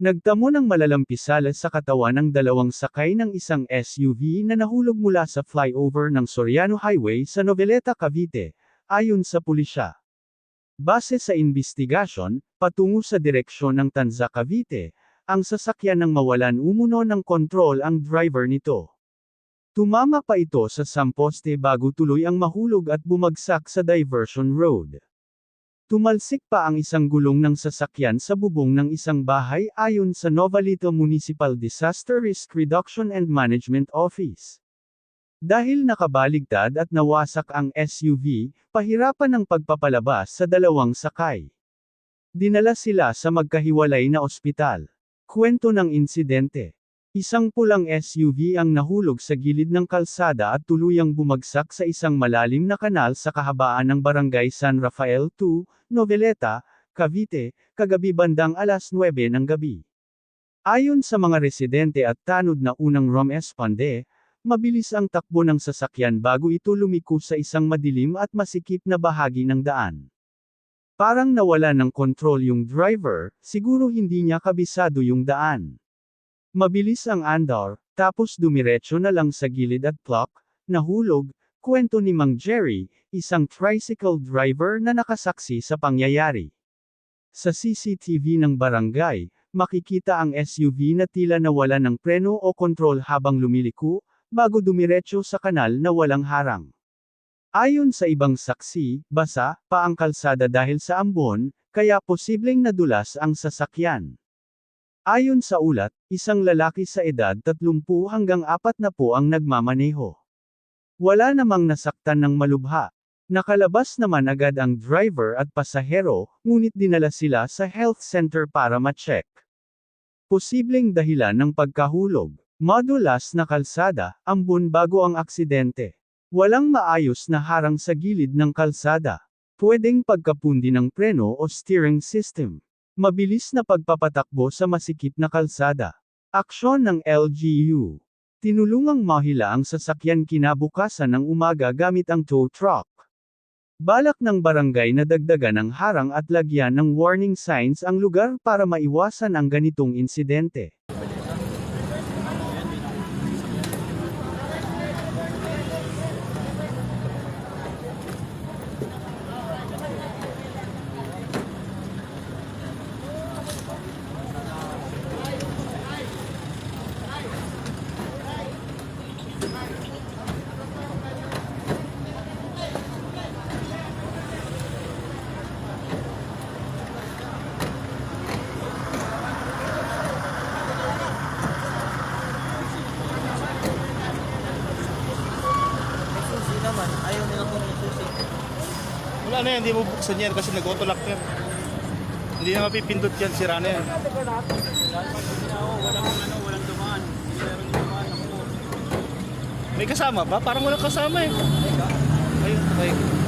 Nagtamo ng malalampisala sa katawan ng dalawang sakay ng isang SUV na nahulog mula sa flyover ng Soriano Highway sa Noveleta, Cavite, ayon sa pulisya. Base sa investigasyon, patungo sa direksyon ng Tanza, Cavite, ang sasakyan ng mawalan umuno ng kontrol ang driver nito. Tumama pa ito sa samposte bago tuloy ang mahulog at bumagsak sa diversion road. Tumalsik pa ang isang gulong ng sasakyan sa bubong ng isang bahay ayon sa Novalito Municipal Disaster Risk Reduction and Management Office. Dahil nakabaligtad at nawasak ang SUV, pahirapan ng pagpapalabas sa dalawang sakay. Dinala sila sa magkahiwalay na ospital. Kwento ng insidente. Isang pulang SUV ang nahulog sa gilid ng kalsada at tuluyang bumagsak sa isang malalim na kanal sa kahabaan ng barangay San Rafael 2, Noveleta, Cavite, kagabi bandang alas 9 ng gabi. Ayon sa mga residente at tanod na unang Rom Espande, mabilis ang takbo ng sasakyan bago ito lumiko sa isang madilim at masikip na bahagi ng daan. Parang nawala ng kontrol yung driver, siguro hindi niya kabisado yung daan. Mabilis ang andar, tapos dumiretso na lang sa gilid at plok, nahulog, kwento ni Mang Jerry, isang tricycle driver na nakasaksi sa pangyayari. Sa CCTV ng barangay, makikita ang SUV na tila nawala ng preno o kontrol habang lumiliko, bago dumiretso sa kanal na walang harang. Ayon sa ibang saksi, basa pa ang kalsada dahil sa ambon, kaya posibleng nadulas ang sasakyan. Ayon sa ulat, isang lalaki sa edad 30 hanggang 40 ang nagmamaneho. Wala namang nasaktan ng malubha. Nakalabas naman agad ang driver at pasahero, ngunit dinala sila sa health center para ma-check. Posibleng dahilan ng pagkahulog. Madulas na kalsada, ambon bago ang aksidente. Walang maayos na harang sa gilid ng kalsada. Pwedeng pagkapundi ng preno o steering system. Mabilis na pagpapatakbo sa masikip na kalsada. Aksyon ng LGU. Tinulungang mahila ang sasakyan kinabukasan ng umaga gamit ang tow truck. Balak ng barangay na dagdagan ng harang at lagyan ng warning signs ang lugar para maiwasan ang ganitong insidente. May susi naman. Ayaw nila kung may susi. Wala na yan, hindi mo buksan yan kasi nag-autolock yan. Hindi na mapipindot yan, sira na yan. May kasama ba? Parang walang kasama eh. Ayun, okay.